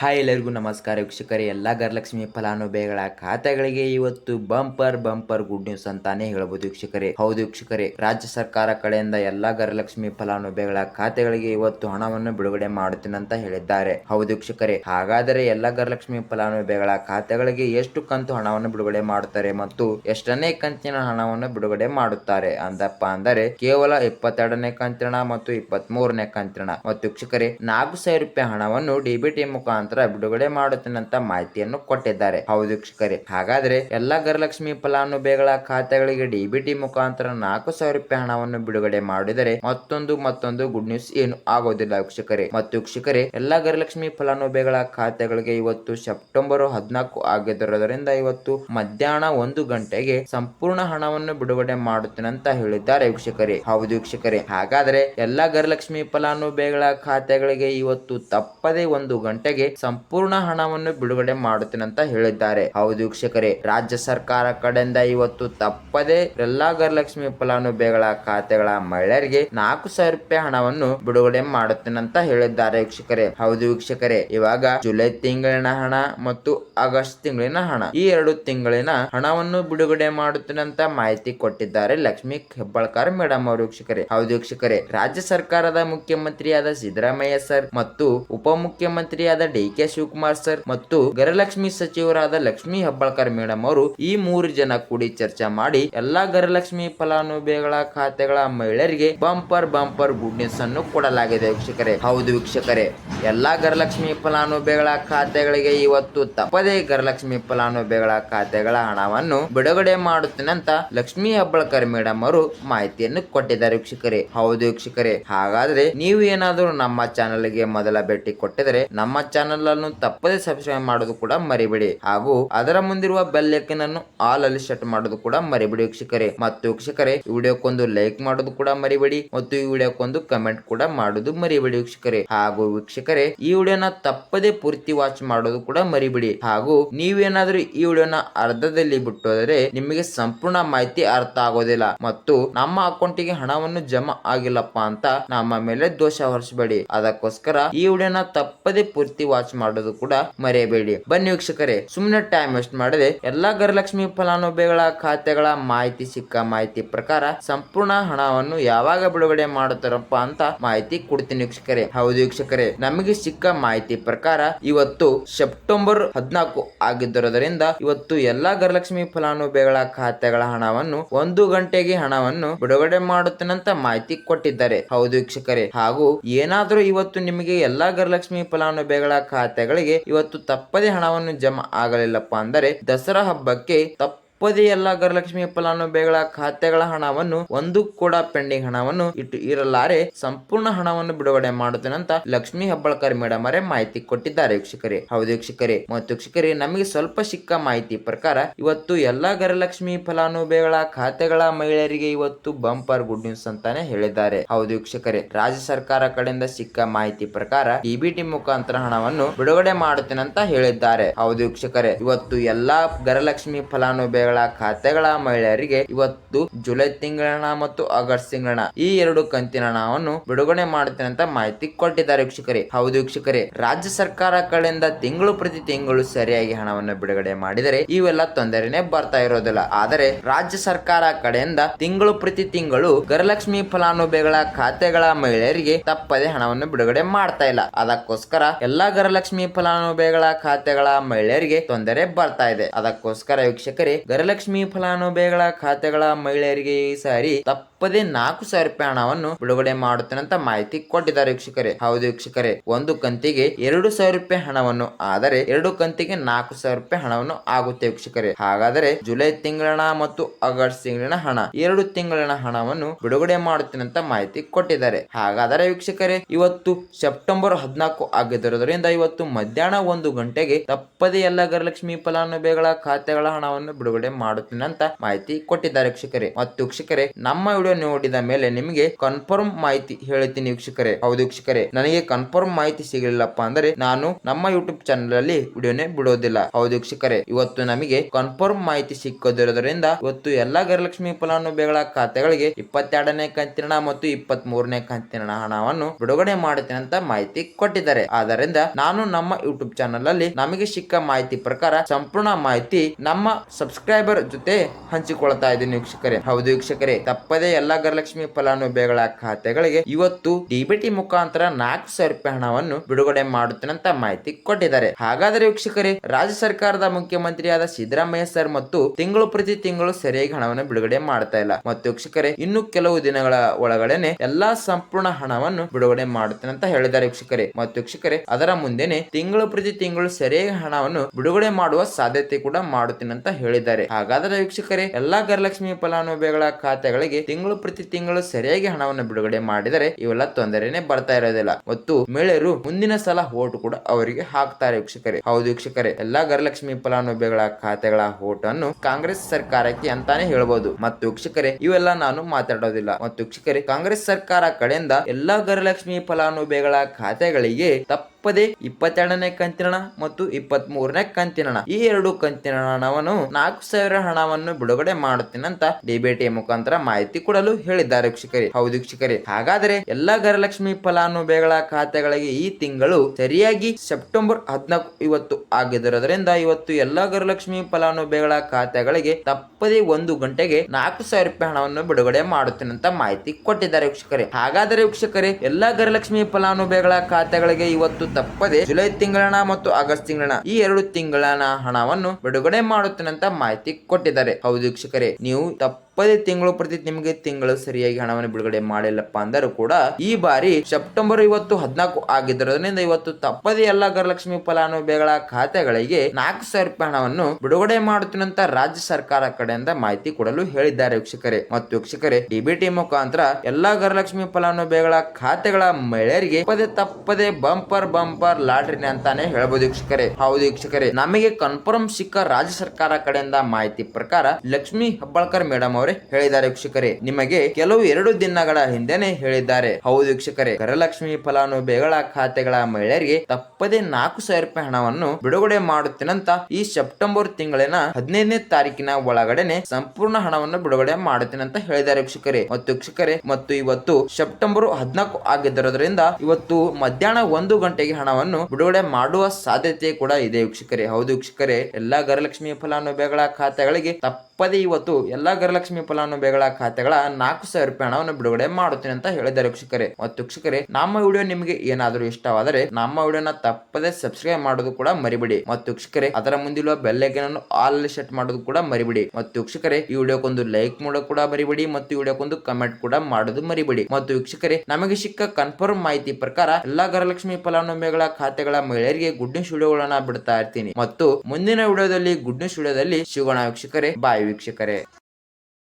Hi ಎಲ್ಲರಿಗೂ ನಮಸ್ಕಾರ ವೀಕ್ಷಕರೇ, ಎಲ್ಲ ಗರಲಕ್ಷ್ಮಿ ಫಲಾನುಭವಿಗಳ ಖಾತೆಗಳಿಗೆ ಇವತ್ತು ಬಂಪರ್ ಬಂಪರ್ ಗುಡ್ ನ್ಯೂಸ್ ಅಂತಾನೆ ಹೇಳಬಹುದು ವೀಕ್ಷಕರೇ. ಹೌದು ವೀಕ್ಷಕರೇ, ರಾಜ್ಯ ಸರ್ಕಾರ ಕಡೆಯಿಂದ ಎಲ್ಲ ಗರಲಕ್ಷ್ಮಿ ಫಲಾನುಭವಿಗಳ ಖಾತೆಗಳಿಗೆ ಇವತ್ತು ಹಣವನ್ನು ಬಿಡುಗಡೆ ಮಾಡುತ್ತೇನೆ ಅಂತ ಹೇಳಿದ್ದಾರೆ. ಹೌದು ವೀಕ್ಷಕರೇ, ಹಾಗಾದರೆ ಎಲ್ಲ ಗರಲಕ್ಷ್ಮಿ ಫಲಾನುಭವಿಗಳ ಖಾತೆಗಳಿಗೆ ಎಷ್ಟು ಕಂತು ಹಣವನ್ನು ಬಿಡುಗಡೆ ಮಾಡುತ್ತಾರೆ ಮತ್ತು ಎಷ್ಟನೇ ಕಂತಿನ ಹಣವನ್ನು ಬಿಡುಗಡೆ ಮಾಡುತ್ತಾರೆ? ಅಂದಪ್ಪ ಅಂದರೆ, ಕೇವಲ ಇಪ್ಪತ್ತೆರಡನೇ ಕಂತಿನ ಮತ್ತು ಇಪ್ಪತ್ತ್ ಮೂರನೇ ಕಂತಿನ. ಮತ್ತು ವೀಕ್ಷಕರೇ, ನಾಲ್ಕು ಸಾವಿರ ರೂಪಾಯಿ ಹಣವನ್ನು ಡಿಬಿಟಿ ಮುಖಾಂತರ ಬಿಡುಗಡೆ ಮಾಡುತ್ತಿನಂತ ಮಾಹಿತಿಯನ್ನು ಕೊಟ್ಟಿದ್ದಾರೆ. ಹೌದು ವೀಕ್ಷಕರೇ, ಹಾಗಾದ್ರೆ ಎಲ್ಲಾ ಗರಲಕ್ಷ್ಮಿ ಫಲಾನುಭವಿಗಳ ಖಾತೆಗಳಿಗೆ ಡಿಬಿಟಿ ಮುಖಾಂತರ ನಾಲ್ಕು ಸಾವಿರ ರೂಪಾಯಿ ಹಣವನ್ನು ಬಿಡುಗಡೆ ಮಾಡಿದರೆ ಮತ್ತೊಂದು ಮತ್ತೊಂದು ಗುಡ್ ನ್ಯೂಸ್ ಏನು ಆಗೋದಿಲ್ಲ ವೀಕ್ಷಕರೇ. ಮತ್ತು ವೀಕ್ಷಕರೇ, ಎಲ್ಲಾ ಗರಲಕ್ಷ್ಮಿ ಫಲಾನುಭವಿಗಳ ಖಾತೆಗಳಿಗೆ ಇವತ್ತು ಸೆಪ್ಟೆಂಬರ್ ಹದಿನಾಲ್ಕು ಆಗಿದ್ದರೋದರಿಂದ ಇವತ್ತು ಮಧ್ಯಾಹ್ನ ಒಂದು ಗಂಟೆಗೆ ಸಂಪೂರ್ಣ ಹಣವನ್ನು ಬಿಡುಗಡೆ ಮಾಡುತ್ತೇನೆ ಹೇಳಿದ್ದಾರೆ ವೀಕ್ಷಕರೇ. ಹೌದು ವೀಕ್ಷಕರೇ, ಹಾಗಾದ್ರೆ ಎಲ್ಲಾ ಗರಲಕ್ಷ್ಮಿ ಫಲಾನುಭವಿಗಳ ಖಾತೆಗಳಿಗೆ ಇವತ್ತು ತಪ್ಪದೇ ಒಂದು ಗಂಟೆಗೆ ಸಂಪೂರ್ಣ ಹಣವನ್ನು ಬಿಡುಗಡೆ ಮಾಡುತ್ತೇನೆ ಅಂತ ಹೇಳಿದ್ದಾರೆ. ಹೌದು ವೀಕ್ಷಕರೇ, ರಾಜ್ಯ ಸರ್ಕಾರ ಕಡೆಯಿಂದ ಇವತ್ತು ತಪ್ಪದೆ ಎಲ್ಲಾ ಗರಲಕ್ಷ್ಮಿ ಫಲಾನುಭವಿಗಳ ಖಾತೆಗಳ ಮಹಿಳೆಯರಿಗೆ ನಾಲ್ಕು ಸಾವಿರ ರೂಪಾಯಿ ಹಣವನ್ನು ಬಿಡುಗಡೆ ಮಾಡುತ್ತೇನೆ ಅಂತ ಹೇಳಿದ್ದಾರೆ ವೀಕ್ಷಕರೇ. ಹೌದು ವೀಕ್ಷಕರೇ, ಇವಾಗ ಜುಲೈ ತಿಂಗಳಿನ ಹಣ ಮತ್ತು ಆಗಸ್ಟ್ ತಿಂಗಳಿನ ಹಣ, ಈ ಎರಡು ತಿಂಗಳಿನ ಹಣವನ್ನು ಬಿಡುಗಡೆ ಮಾಡುತ್ತೇನೆ ಅಂತ ಮಾಹಿತಿ ಕೊಟ್ಟಿದ್ದಾರೆ ಲಕ್ಷ್ಮಿ ಹೆಬ್ಬಾಳ್ಕರ್ ಮೇಡಮ್ ಅವರು ವೀಕ್ಷಕರೇ. ಹೌದು ವೀಕ್ಷಕರೇ, ರಾಜ್ಯ ಸರ್ಕಾರದ ಮುಖ್ಯಮಂತ್ರಿಯಾದ ಸಿದ್ದರಾಮಯ್ಯ ಸರ್ ಮತ್ತು ಉಪಮುಖ್ಯಮಂತ್ರಿಯಾದ ಡಿ. ಕೆ ಶಿವಕುಮಾರ್ ಸರ್ ಮತ್ತು ಗರಲಕ್ಷ್ಮಿ ಸಚಿವರಾದ ಲಕ್ಷ್ಮಿ ಹೆಬ್ಬಾಳ್ಕರ್ ಮೇಡಮ್ ಅವರು ಈ ಮೂರು ಜನ ಕೂಡಿ ಚರ್ಚೆ ಮಾಡಿ ಎಲ್ಲಾ ಗರಲಕ್ಷ್ಮಿ ಫಲಾನುಭವಿಗಳ ಖಾತೆಗಳ ಮಹಿಳೆಯರಿಗೆ ಬಂಪರ್ ಬಂಪರ್ ಗುಡ್ ನ್ಯೂಸ್ ಅನ್ನು ಕೊಡಲಾಗಿದೆ ವೀಕ್ಷಕರೇ. ಹೌದು ವೀಕ್ಷಕರೇ, ಎಲ್ಲಾ ಗರಲಕ್ಷ್ಮಿ ಫಲಾನುಭವಿಗಳ ಖಾತೆಗಳಿಗೆ ಇವತ್ತು ತಪ್ಪದೇ ಗರಲಕ್ಷ್ಮಿ ಫಲಾನುಭವಿಗಳ ಖಾತೆಗಳ ಹಣವನ್ನು ಬಿಡುಗಡೆ ಮಾಡುತ್ತೇನೆ ಅಂತ ಲಕ್ಷ್ಮಿ ಹೆಬ್ಬಾಳ್ಕರ್ ಮೇಡಮ್ ಅವರು ಮಾಹಿತಿಯನ್ನು ಕೊಟ್ಟಿದ್ದಾರೆ ವೀಕ್ಷಕರೇ. ಹೌದು ವೀಕ್ಷಕರೇ, ಹಾಗಾದ್ರೆ ನೀವು ಏನಾದರೂ ನಮ್ಮ ಚಾನೆಲ್ಗೆ ಮೊದಲ ಭೇಟಿ ಕೊಟ್ಟಿದ್ರೆ ನಮ್ಮ ಚಾನಲ್ ಅನ್ನು ತಪ್ಪದೇ ಸಬ್ಸ್ಕ್ರೈಬ್ ಮಾಡೋದು ಕೂಡ ಮರಿಬೇಡಿ. ಹಾಗೂ ಅದರ ಮುಂದಿರುವ ಬೆಲ್ ಐಕನ್ ಅನ್ನು ಆಲ್ ಅಲ್ಲಿ ಸೆಟ್ ಮಾಡೋದು ಕೂಡ ಮರಿಬೇಡಿ ವೀಕ್ಷಕರೇ. ಮತ್ತು ವೀಕ್ಷಕರೇ, ಈ ವಿಡಿಯೋಕ್ಕೊಂದು ಲೈಕ್ ಮಾಡೋದು ಕೂಡ ಮರಿಬೇಡಿ. ಮತ್ತು ಈ ವಿಡಿಯೋಕ್ಕೊಂದು ಕಮೆಂಟ್ ಕೂಡ ಮಾಡೋದು ಮರಿಬೇಡಿ ವೀಕ್ಷಕರೇ. ಹಾಗೂ ವೀಕ್ಷಕರೇ, ಈ ವಿಡಿಯೋನ ತಪ್ಪದೇ ಪೂರ್ತಿ ವಾಚ್ ಮಾಡೋದು ಕೂಡ ಮರಿಬೇಡಿ. ಹಾಗೂ ನೀವೇನಾದ್ರೂ ಈ ವಿಡಿಯೋನ ಅರ್ಧದಲ್ಲಿ ಬಿಟ್ಟೋದರೆ ನಿಮಗೆ ಸಂಪೂರ್ಣ ಮಾಹಿತಿ ಅರ್ಥ ಆಗೋದಿಲ್ಲ. ಮತ್ತು ನಮ್ಮ ಅಕೌಂಟಿಗೆ ಹಣವನ್ನು ಜಮಾ ಆಗಿಲ್ಲಪ್ಪ ಅಂತ ನಮ್ಮ ಮೇಲೆ ದೋಷ ಹೊರಿಸಬೇಡಿ. ಅದಕ್ಕೋಸ್ಕರ ಈ ವಿಡಿಯೋನ ತಪ್ಪದೇ ಪೂರ್ತಿ ವಾಚ್ ಮಾಡೋದು ಕೂಡ ಮರೆಯಬೇಡಿ. ಬನ್ನಿ ವೀಕ್ಷಕರೇ ಸುಮ್ಮನೆ ಟೈಮ್ ವೇಸ್ಟ್ ಮಾಡದೆ ಎಲ್ಲಾ ಗರಲಕ್ಷ್ಮಿ ಫಲಾನುಭವಿಗಳ ಖಾತೆಗಳ ಮಾಹಿತಿ ಸಿಕ್ಕ ಮಾಹಿತಿ ಪ್ರಕಾರ ಸಂಪೂರ್ಣ ಹಣವನ್ನು ಯಾವಾಗ ಬಿಡುಗಡೆ ಮಾಡುತ್ತಾರಪ್ಪ ಅಂತ ಮಾಹಿತಿ ಕೊಡ್ತೀನಿ ವೀಕ್ಷಕರೇ. ಹೌದು ವೀಕ್ಷಕರೇ, ನಮಗೆ ಸಿಕ್ಕ ಮಾಹಿತಿ ಪ್ರಕಾರ ಇವತ್ತು ಸೆಪ್ಟೆಂಬರ್ ಹದಿನಾಲ್ಕು ಆಗಿದ್ದರಿಂದ ಇವತ್ತು ಎಲ್ಲಾ ಗರಲಕ್ಷ್ಮಿ ಫಲಾನುಭವಿಗಳ ಖಾತೆಗಳ ಹಣವನ್ನು ಒಂದು ಗಂಟೆಗೆ ಹಣವನ್ನು ಬಿಡುಗಡೆ ಮಾಡುತ್ತೇನಂತ ಮಾಹಿತಿ ಕೊಟ್ಟಿದ್ದಾರೆ. ಹೌದು ವೀಕ್ಷಕರೇ, ಹಾಗೂ ಏನಾದರೂ ಇವತ್ತು ನಿಮಗೆ ಎಲ್ಲಾ ಗರಲಕ್ಷ್ಮಿ ಫಲಾನುಭವಿಗಳ ಖಾತೆಗಳಿಗೆ ಇವತ್ತು ತಪ್ಪದೇ ಹಣವನ್ನು ಜಮಾ ಆಗಲಿಲ್ಲಪ್ಪ ಅಂದರೆ ದಸರಾ ಹಬ್ಬಕ್ಕೆ ತಪ್ಪ ಪದೇ ಎಲ್ಲ ಗರಲಕ್ಷ್ಮಿ ಫಲಾನುಭವಿಗಳ ಖಾತೆಗಳ ಹಣವನ್ನು, ಒಂದು ಕೂಡ ಪೆಂಡಿಂಗ್ ಹಣವನ್ನು ಇಟ್ಟು ಇರಲಾರೆ, ಸಂಪೂರ್ಣ ಹಣವನ್ನು ಬಿಡುಗಡೆ ಮಾಡುತ್ತೇನೆ ಅಂತ ಲಕ್ಷ್ಮಿ ಹೆಬ್ಬಾಳ್ಕರ್ ಮೇಡಮ್ ಅವರೇ ಮಾಹಿತಿ ಕೊಟ್ಟಿದ್ದಾರೆ ವೀಕ್ಷಕರೇ. ಹೌದು ವೀಕ್ಷಕರೇ. ಮತ್ತು ವೀಕ್ಷಕರೇ, ನಮಗೆ ಸ್ವಲ್ಪ ಸಿಕ್ಕ ಮಾಹಿತಿ ಪ್ರಕಾರ ಇವತ್ತು ಎಲ್ಲಾ ಗರಲಕ್ಷ್ಮಿ ಫಲಾನುಭವಿಗಳ ಖಾತೆಗಳ ಮಹಿಳೆಯರಿಗೆ ಇವತ್ತು ಬಂಪರ್ ಗುಡ್ ನ್ಯೂಸ್ ಅಂತಾನೆ ಹೇಳಿದ್ದಾರೆ. ಹೌದು ವೀಕ್ಷಕರೇ. ರಾಜ್ಯ ಸರ್ಕಾರ ಕಡೆಯಿಂದ ಸಿಕ್ಕ ಮಾಹಿತಿ ಪ್ರಕಾರ ಡಿಬಿಟಿ ಮುಖಾಂತರ ಹಣವನ್ನು ಬಿಡುಗಡೆ ಮಾಡುತ್ತೇನೆ ಅಂತ ಹೇಳಿದ್ದಾರೆ. ಹೌದು ವೀಕ್ಷಕರೇ. ಇವತ್ತು ಎಲ್ಲಾ ಗರಲಕ್ಷ್ಮಿ ಫಲಾನುಭವಿಗಳ ಖಾತೆಗಳ ಮಹಿಳೆಯರಿಗೆ ಇವತ್ತು ಜುಲೈ ತಿಂಗಳ ಹಣ ಮತ್ತು ಆಗಸ್ಟ್ ತಿಂಗಳ ಈ ಎರಡು ಕಂತಿನ ಹಣವನ್ನು ಬಿಡುಗಡೆ ಮಾಡುತ್ತೇನೆ ಅಂತ ಮಾಹಿತಿ ಕೊಟ್ಟಿದ್ದಾರೆ ವೀಕ್ಷಕರೇ. ಹೌದು ವೀಕ್ಷಕರೇ, ರಾಜ್ಯ ಸರ್ಕಾರ ಕಡೆಯಿಂದ ತಿಂಗಳು ಪ್ರತಿ ತಿಂಗಳು ಸರಿಯಾಗಿ ಹಣವನ್ನು ಬಿಡುಗಡೆ ಮಾಡಿದರೆ ಇವೆಲ್ಲ ತೊಂದರೆನೆ ಬರ್ತಾ ಇರೋದಿಲ್ಲ. ಆದರೆ ರಾಜ್ಯ ಸರ್ಕಾರ ಕಡೆಯಿಂದ ತಿಂಗಳು ಪ್ರತಿ ತಿಂಗಳು ಗರಲಕ್ಷ್ಮಿ ಫಲಾನುಭವಿಗಳ ಖಾತೆಗಳ ಮಹಿಳೆಯರಿಗೆ ತಪ್ಪದೆ ಹಣವನ್ನು ಬಿಡುಗಡೆ ಮಾಡ್ತಾ ಇಲ್ಲ. ಅದಕ್ಕೋಸ್ಕರ ಎಲ್ಲಾ ಗರಲಕ್ಷ್ಮಿ ಫಲಾನುಭವಿಗಳ ಖಾತೆಗಳ ಮಹಿಳೆಯರಿಗೆ ತೊಂದರೆ ಬರ್ತಾ ಇದೆ. ಅದಕ್ಕೋಸ್ಕರ ವೀಕ್ಷಕರೇ ಗರಲಕ್ಷ್ಮಿ ಫಲಾನುಭವಿಗಳ ಖಾತೆಗಳ ಮಹಿಳೆಯರಿಗೆ ಈ ಸಾರಿ ತಪ್ಪದೇ ನಾಲ್ಕು ಸಾವಿರ ರೂಪಾಯಿ ಹಣವನ್ನು ಬಿಡುಗಡೆ ಮಾಡುತ್ತೇನೆ ಅಂತ ಮಾಹಿತಿ ಕೊಟ್ಟಿದ್ದಾರೆ ವೀಕ್ಷಕರೇ. ಹೌದು ವೀಕ್ಷಕರೇ, ಒಂದು ಕಂತಿಗೆ ಎರಡು ಸಾವಿರ ರೂಪಾಯಿ ಹಣವನ್ನು, ಆದರೆ ಎರಡು ಕಂತಿಗೆ ನಾಲ್ಕು ಸಾವಿರ ರೂಪಾಯಿ ಹಣವನ್ನು ಆಗುತ್ತೆ ವೀಕ್ಷಕರೇ. ಹಾಗಾದರೆ ಜುಲೈ ತಿಂಗಳಿನ ಮತ್ತು ಆಗಸ್ಟ್ ತಿಂಗಳಿನ ಹಣ, ಎರಡು ತಿಂಗಳಿನ ಹಣವನ್ನು ಬಿಡುಗಡೆ ಮಾಡುತ್ತೇನೆ ಅಂತ ಮಾಹಿತಿ ಕೊಟ್ಟಿದ್ದಾರೆ. ಹಾಗಾದರೆ ವೀಕ್ಷಕರೇ, ಇವತ್ತು ಸೆಪ್ಟೆಂಬರ್ ಹದಿನಾಲ್ಕು ಆಗಿರುವುದರಿಂದ ಇವತ್ತು ಮಧ್ಯಾಹ್ನ ಒಂದು ಗಂಟೆಗೆ ತಪ್ಪದೇ ಎಲ್ಲ ಗರಲಕ್ಷ್ಮಿ ಫಲಾನುಭವಿಗಳ ಖಾತೆಗಳ ಹಣವನ್ನು ಬಿಡುಗಡೆ ಮಾಡುತ್ತೇನೆ ಅಂತ ಮಾಹಿತಿ ಕೊಟ್ಟಿದ್ದಾರೆ ವೀಕ್ಷಕರೇ. ಮತ್ತು ವೀಕ್ಷಕರೇ, ನಮ್ಮ ನೋಡಿದ ಮೇಲೆ ನಿಮಗೆ ಕನ್ಫರ್ಮ್ ಮಾಹಿತಿ ಹೇಳ್ತೀನಿ ವೀಕ್ಷಕರೇ. ಹೌದು ವೀಕ್ಷಕರೇ, ನನಗೆ ಕನ್ಫರ್ಮ್ ಮಾಹಿತಿ ಸಿಗಲಿಲ್ಲಪ್ಪ ಅಂದ್ರೆ ನಾನು ನಮ್ಮ ಯೂಟ್ಯೂಬ್ ಚಾನಲ್ ಅಲ್ಲಿ ವಿಡಿಯೋನೇ ಬಿಡೋದಿಲ್ಲ. ಹೌದು ವೀಕ್ಷಕರೇ, ಇವತ್ತು ನಮಗೆ ಕನ್ಫರ್ಮ್ ಮಾಹಿತಿ ಸಿಕ್ಕೋದಿರೋದ್ರಿಂದ ಇವತ್ತು ಎಲ್ಲಾ ಗೃಹಲಕ್ಷ್ಮಿ ಫಲಾನುಭವಿಗಳ ಖಾತೆಗಳಿಗೆ ಇಪ್ಪತ್ತೆರಡನೇ ಕಂತಿನ ಮತ್ತು ಇಪ್ಪತ್ತ್ ಮೂರನೇ ಕಂತಿನ ಹಣವನ್ನು ಬಿಡುಗಡೆ ಮಾಡುತ್ತೇನೆ ಅಂತ ಮಾಹಿತಿ ಕೊಟ್ಟಿದ್ದಾರೆ. ಆದ್ದರಿಂದ ನಾನು ನಮ್ಮ ಯೂಟ್ಯೂಬ್ ಚಾನಲ್ ಅಲ್ಲಿ ನಮಗೆ ಸಿಕ್ಕ ಮಾಹಿತಿ ಪ್ರಕಾರ ಸಂಪೂರ್ಣ ಮಾಹಿತಿ ನಮ್ಮ ಸಬ್ಸ್ಕ್ರೈಬರ್ ಜೊತೆ ಹಂಚಿಕೊಳ್ತಾ ಇದ್ದೀನಿ ವೀಕ್ಷಕರೇ. ಹೌದು ವೀಕ್ಷಕರೇ, ತಪ್ಪದೇ ಎಲ್ಲಾ ಗರಲಕ್ಷ್ಮಿ ಫಲಾನುಭವಿಗಳ ಖಾತೆಗಳಿಗೆ ಇವತ್ತು ಡಿಬಿಟಿ ಮುಖಾಂತರ ನಾಲ್ಕು ಸಾವಿರ ರೂಪಾಯಿ ಹಣವನ್ನು ಬಿಡುಗಡೆ ಮಾಡುತ್ತೇನೆ ಅಂತ ಮಾಹಿತಿ ಕೊಟ್ಟಿದ್ದಾರೆ. ಹಾಗಾದರೆ ವೀಕ್ಷಕರೇ, ರಾಜ್ಯ ಸರ್ಕಾರದ ಮುಖ್ಯಮಂತ್ರಿಯಾದ ಸಿದ್ದರಾಮಯ್ಯ ಸರ್ ಮತ್ತು ತಿಂಗಳು ಪ್ರತಿ ತಿಂಗಳು ಸರಿಯಾಗಿ ಹಣವನ್ನು ಬಿಡುಗಡೆ ಮಾಡ್ತಾ ಇಲ್ಲ. ಮತ್ತು ವೀಕ್ಷಕರೇ, ಇನ್ನು ಕೆಲವು ದಿನಗಳ ಒಳಗಡೆನೆ ಎಲ್ಲಾ ಸಂಪೂರ್ಣ ಹಣವನ್ನು ಬಿಡುಗಡೆ ಮಾಡುತ್ತೇನೆ ಅಂತ ಹೇಳಿದ್ದಾರೆ ವೀಕ್ಷಕರೇ. ಮತ್ತು ವೀಕ್ಷಕರೇ, ಅದರ ಮುಂದೆನೆ ತಿಂಗಳು ಪ್ರತಿ ತಿಂಗಳು ಸರಿಯಾಗಿ ಹಣವನ್ನು ಬಿಡುಗಡೆ ಮಾಡುವ ಸಾಧ್ಯತೆ ಕೂಡ ಮಾಡುತ್ತೇನೆ ಅಂತ ಹೇಳಿದ್ದಾರೆ. ಹಾಗಾದರೆ ವೀಕ್ಷಕರೇ, ಎಲ್ಲಾ ಗರಲಕ್ಷ್ಮಿ ಫಲಾನುಭವಿಗಳ ಖಾತೆಗಳಿಗೆ ತಿಂಗಳು ಪ್ರತಿ ತಿಂಗಳು ಸರಿಯಾಗಿ ಹಣವನ್ನು ಬಿಡುಗಡೆ ಮಾಡಿದರೆ ಇವೆಲ್ಲ ತೊಂದರೆನೆ ಬರ್ತಾ ಇರೋದಿಲ್ಲ. ಮತ್ತು ಮಹಿಳೆಯರು ಮುಂದಿನ ಸಲ ಓಟ್ ಕೂಡ ಅವರಿಗೆ ಹಾಕ್ತಾರೆ ವೀಕ್ಷಕರೇ. ಹೌದು ವೀಕ್ಷಕರೇ, ಎಲ್ಲಾ ಗೃಹಲಕ್ಷ್ಮಿ ಫಲಾನುಭವಿಗಳ ಖಾತೆಗಳ ಓಟ್ ಅನ್ನು ಕಾಂಗ್ರೆಸ್ ಸರ್ಕಾರಕ್ಕೆ ಅಂತಾನೆ ಹೇಳಬಹುದು ಮತ್ತು ವೀಕ್ಷಕರೇ, ಇವೆಲ್ಲ ನಾನು ಮಾತಾಡೋದಿಲ್ಲ. ಮತ್ತು ವೀಕ್ಷಕರೇ, ಕಾಂಗ್ರೆಸ್ ಸರ್ಕಾರ ಕಡೆಯಿಂದ ಎಲ್ಲಾ ಗರಲಕ್ಷ್ಮಿ ಫಲಾನುಭವಿಗಳ ಖಾತೆಗಳಿಗೆ ತಪ್ಪದೆ ಇಪ್ಪತ್ತೆರಡನೇ ಕಂತಿನ ಮತ್ತು ಇಪ್ಪತ್ತ್ ಮೂರನೇ ಕಂತಿನ ಈ ಎರಡು ಕಂತಿನ ಹಣವನ್ನು ನಾಲ್ಕು ಸಾವಿರ ಹಣವನ್ನು ಬಿಡುಗಡೆ ಮಾಡುತ್ತೇನೆ ಡಿಬಿಟಿ ಮುಖಾಂತರ ಮಾಹಿತಿ ಕೊಡಲು ಹೇಳಿದ್ದಾರೆ ವೀಕ್ಷಕರೇ. ಹೌದು ವೀಕ್ಷಕರೇ. ಹಾಗಾದರೆ ಎಲ್ಲಾ ಗರಲಕ್ಷ್ಮಿ ಫಲಾನುಭವಿಗಳ ಖಾತೆಗಳಿಗೆ ಈ ತಿಂಗಳು ಸರಿಯಾಗಿ ಸೆಪ್ಟೆಂಬರ್ ಹದಿನಾಲ್ಕು ಇವತ್ತು ಆಗಿರುವುದರಿಂದ ಇವತ್ತು ಎಲ್ಲಾ ಗರಲಕ್ಷ್ಮಿ ಫಲಾನುಭವಿಗಳ ಖಾತೆಗಳಿಗೆ ತಪ್ಪದೇ ಒಂದು ಗಂಟೆಗೆ ನಾಲ್ಕು ಸಾವಿರ ರೂಪಾಯಿ ಹಣವನ್ನು ಬಿಡುಗಡೆ ಮಾಡುತ್ತೇನೆ ಮಾಹಿತಿ ಕೊಟ್ಟಿದ್ದಾರೆ ವೀಕ್ಷಕರೇ. ಹಾಗಾದರೆ ವೀಕ್ಷಕರೇ, ಎಲ್ಲಾ ಗರಲಕ್ಷ್ಮಿ ಫಲಾನುಭವಿಗಳ ಖಾತೆಗಳಿಗೆ ಇವತ್ತು ತಪ್ಪದೆ ಜುಲೈ ತಿಂಗಳನ ಮತ್ತು ಆಗಸ್ಟ್ ತಿಂಗಳನ ಈ ಎರಡು ತಿಂಗಳನ ಹಣವನ್ನು ಬಿಡುಗಡೆ ಮಾಡುತ್ತೇನೆ ಅಂತ ಮಾಹಿತಿ ಕೊಟ್ಟಿದ್ದಾರೆ. ಹೌದು ವೀಕ್ಷಕರೇ, ನೀವು ತಪ್ಪದೆ ತಿಂಗಳು ಪ್ರತಿ ನಿಮಗೆ ತಿಂಗಳು ಸರಿಯಾಗಿ ಹಣವನ್ನು ಬಿಡುಗಡೆ ಮಾಡಿಲ್ಲಪ್ಪ ಅಂದರೂ ಕೂಡ ಈ ಬಾರಿ ಸೆಪ್ಟೆಂಬರ್ ಇವತ್ತು ಹದಿನಾಲ್ಕು ಆಗಿದ್ದರಿಂದ ಇವತ್ತು ತಪ್ಪದೇ ಎಲ್ಲ ಗರಲಕ್ಷ್ಮಿ ಫಲಾನುಭವಿಗಳ ಖಾತೆಗಳಿಗೆ ನಾಲ್ಕು ಸಾವಿರ ರೂಪಾಯಿ ಹಣವನ್ನು ಬಿಡುಗಡೆ ಮಾಡುತ್ತಿನಂತ ರಾಜ್ಯ ಸರ್ಕಾರ ಕಡೆಯಿಂದ ಮಾಹಿತಿ ಕೊಡಲು ಹೇಳಿದ್ದಾರೆ ವೀಕ್ಷಕರೇ. ಮತ್ತು ವೀಕ್ಷಕರೇ ಡಿಬಿಟಿ ಮುಖಾಂತರ ಎಲ್ಲಾ ಗರಲಕ್ಷ್ಮಿ ಫಲಾನುಭವಿಗಳ ಖಾತೆಗಳ ಮಹಿಳೆಯರಿಗೆ ಪದೇ ತಪ್ಪದೇ ಬಂಪರ್ ಬಂಪರ್ ಲಾಟ್ರಿನಿ ಅಂತಾನೆ ಹೇಳಬಹುದು ವೀಕ್ಷಕರೇ. ಹೌದು ವೀಕ್ಷಕರೇ, ನಮಗೆ ಕನ್ಫರ್ಮ್ ಸಿಕ್ಕ ರಾಜ್ಯ ಸರ್ಕಾರ ಕಡೆಯಿಂದ ಮಾಹಿತಿ ಪ್ರಕಾರ ಲಕ್ಷ್ಮಿ ಹೆಬ್ಬಾಳ್ಕರ್ ಮೇಡಮ್ ಅವರೇ ಹೇಳಿದ್ದಾರೆ ವೀಕ್ಷಕರೇ. ನಿಮಗೆ ಕೆಲವು ಎರಡು ದಿನಗಳ ಹಿಂದೆನೆ ಹೇಳಿದ್ದಾರೆ. ಹೌದು ವೀಕ್ಷಕರೇ. ಕರಲಕ್ಷ್ಮಿ ಫಲಾನುಭವಿಗಳ ಖಾತೆಗಳ ಮಹಿಳೆಯರಿಗೆ ತಪ್ಪದೇ ನಾಲ್ಕು ಸಾವಿರ ರೂಪಾಯಿ ಹಣವನ್ನು ಬಿಡುಗಡೆ ಮಾಡುತ್ತೇನಂತ ಈ ಸೆಪ್ಟೆಂಬರ್ ತಿಂಗಳಿನ ಹದಿನೈದನೇ ತಾರೀಕಿನ ಒಳಗಡೆನೆ ಸಂಪೂರ್ಣ ಹಣವನ್ನು ಬಿಡುಗಡೆ ಮಾಡುತ್ತೇನಂತ ಹೇಳಿದ್ದಾರೆ ವೀಕ್ಷಕರೇ. ಮತ್ತು ವೀಕ್ಷಕರೇ, ಮತ್ತು ಇವತ್ತು ಸೆಪ್ಟೆಂಬರ್ ಹದಿನಾಲ್ಕು ಆಗಿದ್ದರಿಂದ ಇವತ್ತು ಮಧ್ಯಾಹ್ನ ಒಂದು ಗಂಟೆಗೆ ಹಣವನ್ನು ಬಿಡುಗಡೆ ಮಾಡುವ ಸಾಧ್ಯತೆ ಕೂಡ ಇದೆ ವೀಕ್ಷಕರೇ. ಹೌದು ವೀಕ್ಷಕರೇ. ಎಲ್ಲಾ ಗರಲಕ್ಷ್ಮಿ ಫಲಾನುಭವಿಗಳ ಖಾತೆಗಳಿಗೆ ತಪ್ಪದೇ ಇವತ್ತು ಎಲ್ಲ ಗೃಹಲಕ್ಷ್ಮಿ ಫಲಾನುಭವಿಗಳ ಖಾತೆಗಳ ನಾಲ್ಕು ಸಾವಿರ ರೂಪಾಯಿ ಹಣವನ್ನು ಬಿಡುಗಡೆ ಮಾಡುತ್ತೇನೆ ಅಂತ ಹೇಳಿದ್ದಾರೆ ವೀಕ್ಷಕರೇ ಮತ್ತು ವೀಕ್ಷಕರೇ ನಮ್ಮ ವಿಡಿಯೋ ನಿಮಗೆ ಏನಾದರೂ ಇಷ್ಟವಾದರೆ ನಮ್ಮ ವಿಡಿಯೋನ ತಪ್ಪದೆ ಸಬ್ಸ್ಕ್ರೈಬ್ ಮಾಡೋದು ಕೂಡ ಮರಿಬಿಡಿ. ಮತ್ತು ವೀಕ್ಷಕರೇ ಅದರ ಮುಂದಿರುವ ಬೆಲ್ಲೈಕನ್ ಆಲ್ ಸೆಟ್ ಮಾಡೋದು ಕೂಡ ಮರಿಬಿಡಿ. ಮತ್ತು ವೀಕ್ಷಕರೇ ಈ ವಿಡಿಯೋಕ್ಕೊಂದು ಲೈಕ್ ಮಾಡೋದು ಕೂಡ ಮರಿಬಿಡಿ ಮತ್ತು ವಿಡಿಯೋಕ್ಕೊಂದು ಕಮೆಂಟ್ ಕೂಡ ಮಾಡೋದು ಮರಿಬಿಡಿ. ಮತ್ತು ವೀಕ್ಷಕರೇ ನಮಗೆ ಸಿಕ್ಕ ಕನ್ಫರ್ಮ್ ಮಾಹಿತಿ ಪ್ರಕಾರ ಎಲ್ಲಾ ಗೃಹಲಕ್ಷ್ಮಿ ಫಲಾನುಭವಿಗಳ ಖಾತೆಗಳ ಮಹಿಳೆಯರಿಗೆ ಗುಡ್ ನ್ಯೂಸ್ ವಿಡಿಯೋಗಳನ್ನ ಬಿಡ್ತಾ ಇರ್ತೀನಿ. ಮತ್ತು ಮುಂದಿನ ವಿಡಿಯೋದಲ್ಲಿ ಗುಡ್ ನ್ಯೂಸ್ ವಿಡಿಯೋದಲ್ಲಿ ಸಿಗೋಣ ವೀಕ್ಷಕರೇ ಬಾಯ್. ವೀಕ್ಷಕರೇ.